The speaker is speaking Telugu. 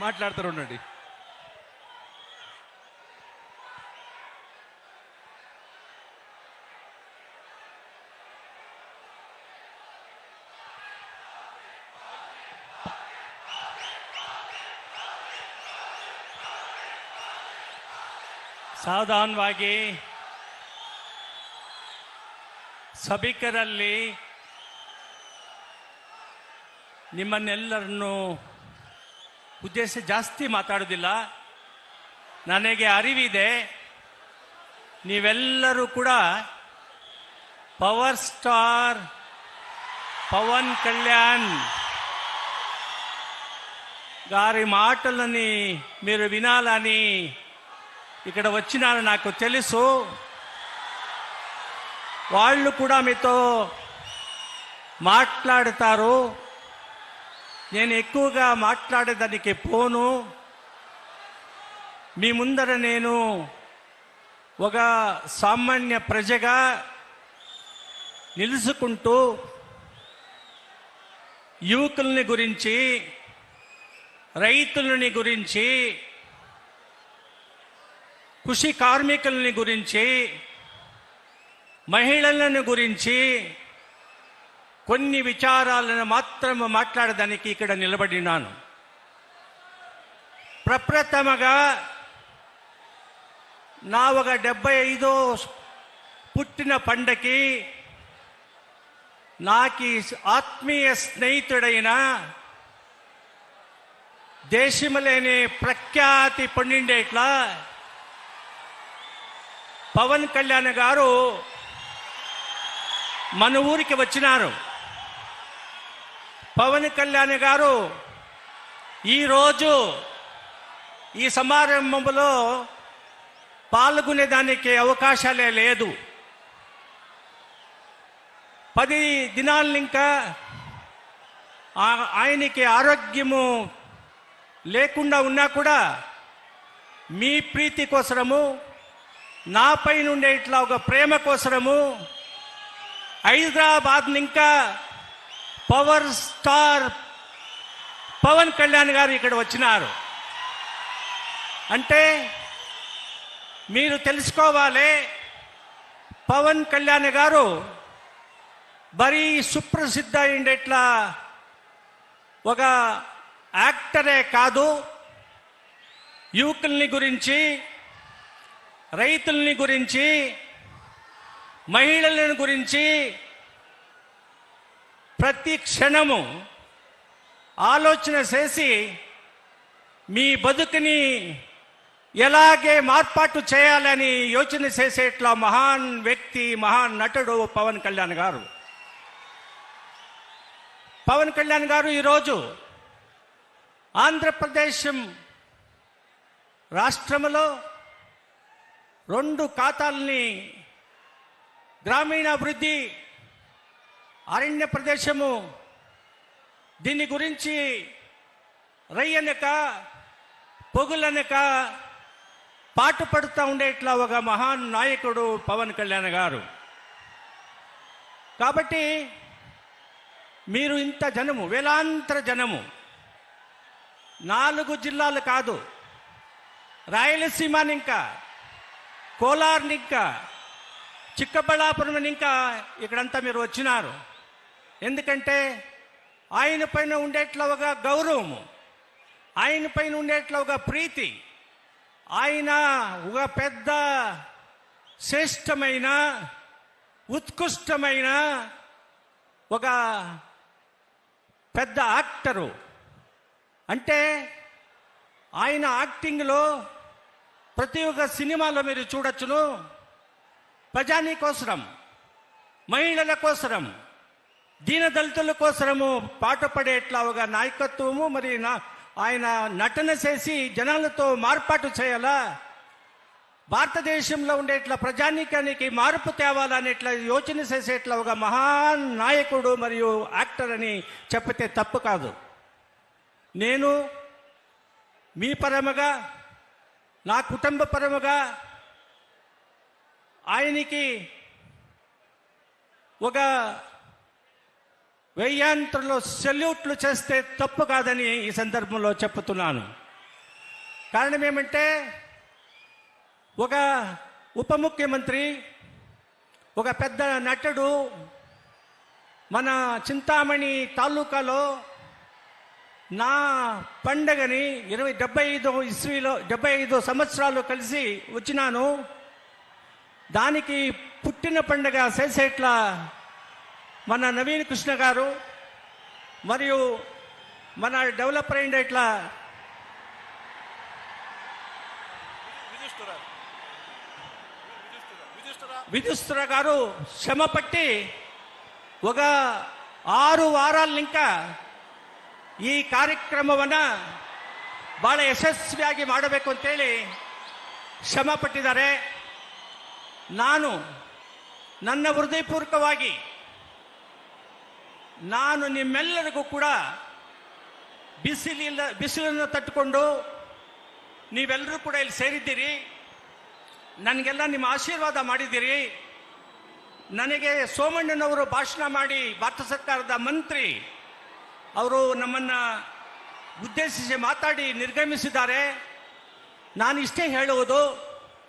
మాట్లాడతారు ఉండండి ಸಾವಧಾನವಾಗಿ ಸಭಿಕರಲ್ಲಿ ನಿಮ್ಮನ್ನೆಲ್ಲರನ್ನು ಉದ್ದೇಶಿಸಿ ಜಾಸ್ತಿ ಮಾತಾಡೋದಿಲ್ಲ ನನಗೆ ಅರಿವಿದೆ ನೀವೆಲ್ಲರೂ ಕೂಡ ಪವರ್ ಸ್ಟಾರ್ పవన్ కళ్యాణ్ గారి మాటలని మీరు వినాలని ఇక్కడ వచ్చినారు నాకు తెలుసు వాళ్ళు కూడా మీతో మాట్లాడతారు నేను ఎక్కువగా మాట్లాడేదానికి పోను. మీ ముందర నేను ఒక సామాన్య ప్రజగా నిలుసుకుంటూ యువకుల్ని గురించి రైతులని గురించి కృషి కార్మికుల్ని గురించి మహిళలను గురించి కొన్ని విచారాలను మాత్రం మాట్లాడడానికి ఇక్కడ నిలబడినాను. ప్రప్రథమగా నా ఒక డెబ్బై ఐదో పుట్టిన పండకి నాకి ఆత్మీయ స్నేహితుడైన దేశములేని ప్రఖ్యాతి పొందిండేట్లా పవన్ కళ్యాణ్ గారు మన ఊరికి వచ్చినారు. పవన్ కళ్యాణ్ గారు ఈరోజు ఈ సమారంభంలో పాల్గొనేదానికి అవకాశాలే లేదు. పది దినాలు ఇంకా ఆయనకి ఆరోగ్యము లేకుండా ఉన్నా కూడా మీ ప్రీతి కోసరము నాపై నుండే ఇట్లా ఒక ప్రేమ కోసరము హైదరాబాద్ ఇంకా పవర్ స్టార్ పవన్ కళ్యాణ్ గారు ఇక్కడ వచ్చినారు. అంటే మీరు తెలుసుకోవాలి పవన్ కళ్యాణ్ గారు మరీ సుప్రసిద్ధ అయిండేట్లా ఒక యాక్టరే కాదు. యువకుల్ని గురించి రైతుల్ని గురించి మహిళలను గురించి ప్రతి క్షణము ఆలోచన చేసి మీ బతుకుని ఎలాగే మార్పాటు చేయాలని యోచన చేసేట్లా మహాన్ వ్యక్తి మహాన్ నటుడు పవన్ కళ్యాణ్ గారు. పవన్ కళ్యాణ్ గారు ఈరోజు ఆంధ్రప్రదేశ్ రాష్ట్రంలో రెండు ఖాతాల్ని గ్రామీణాభివృద్ధి అరణ్య ప్రదేశము. దీని గురించి రయ్యనక పొగులనక పాటు పడుతూ ఉండేట్లా ఒక మహాన్ నాయకుడు పవన్ కళ్యాణ్ గారు. కాబట్టి మీరు ఇంత జనము వేలాంతర జనము నాలుగు జిల్లాలు కాదు రాయలసీమని ఇంకా కోలార్ని ఇంకా చిక్కబళ్ళాపురం ఇంకా ఇక్కడంతా మీరు వచ్చినారు. ఎందుకంటే ఆయన పైన ఉండేట్ల ఒక గౌరవము ఆయన పైన ఉండేట్ల ఒక ప్రీతి ఆయన ఒక పెద్ద శ్రేష్టమైన ఉత్కృష్టమైన ఒక పెద్ద యాక్టరు. అంటే ఆయన యాక్టింగ్లో ప్రతి ఒక్క సినిమాలో మీరు చూడొచ్చును. ప్రజాని కోసరం మహిళల కోసరం. దీనదళితుల కోసరము పాటుపడేట్లా ఒక నాయకత్వము మరి నా ఆయన నటన చేసి జనాలతో మార్పాటు చేయాలా? భారతదేశంలో ఉండేట్లా ప్రజానీకానికి మార్పు తేవాలనేట్ల యోచన చేసేట్లా ఒక మహాన్ నాయకుడు మరియు యాక్టర్ అని చెప్పితే తప్పు కాదు. నేను మీ పరముగా నా కుటుంబ పరముగా ఆయనకి ఒక వెయ్యాంత్రలో సెల్యూట్లు చేస్తే తప్పు కాదని ఈ సందర్భంలో చెప్తున్నాను. కారణం ఏమంటే ఒక ఉప ముఖ్యమంత్రి ఒక పెద్ద నటుడు మన చింతామణి తాలూకాలో నా పండగని ఇరవై డెబ్బై ఐదో ఇస్వీలో డెబ్బై ఐదు సంవత్సరాలు కలిసి వచ్చినాను. దానికి పుట్టిన పండగ చేసేట్లా మన నవీన్ కృష్ణ గారు మరియు మన డెవలపర్ అండ్ ఇట్లా? విధుస్తుర గారు శ్రమ పట్టి ఒక ಆರು ವಾರಲಿಂಕ ಈ ಕಾರ್ಯಕ್ರಮವನ್ನು ಭಾಳ ಯಶಸ್ವಿಯಾಗಿ ಮಾಡಬೇಕು ಅಂತೇಳಿ ಶ್ರಮ ಪಟ್ಟಿದ್ದಾರೆ. ನಾನು ನನ್ನ ಹೃದಯಪೂರ್ವಕವಾಗಿ ನಾನು ನಿಮ್ಮೆಲ್ಲರಿಗೂ ಕೂಡ ಬಿಸಿಲಿಲ್ಲ, ಬಿಸಿಲನ್ನು ತಟ್ಟುಕೊಂಡು ನೀವೆಲ್ಲರೂ ಕೂಡ ಇಲ್ಲಿ ಸೇರಿದ್ದೀರಿ. ನನಗೆಲ್ಲ ನಿಮ್ಮ ಆಶೀರ್ವಾದ ಮಾಡಿದ್ದೀರಿ. ನನಗೆ ಸೋಮಣ್ಣನವರು ಭಾಷಣ ಮಾಡಿ ಭಾರತ ಸರ್ಕಾರದ ಮಂತ್ರಿ ಅವರು ನಮ್ಮನ್ನು ಉದ್ದೇಶಿಸಿ ಮಾತಾಡಿ ನಿರ್ಗಮಿಸಿದ್ದಾರೆ. ನಾನು ಇಷ್ಟೇ ಹೇಳುವುದು.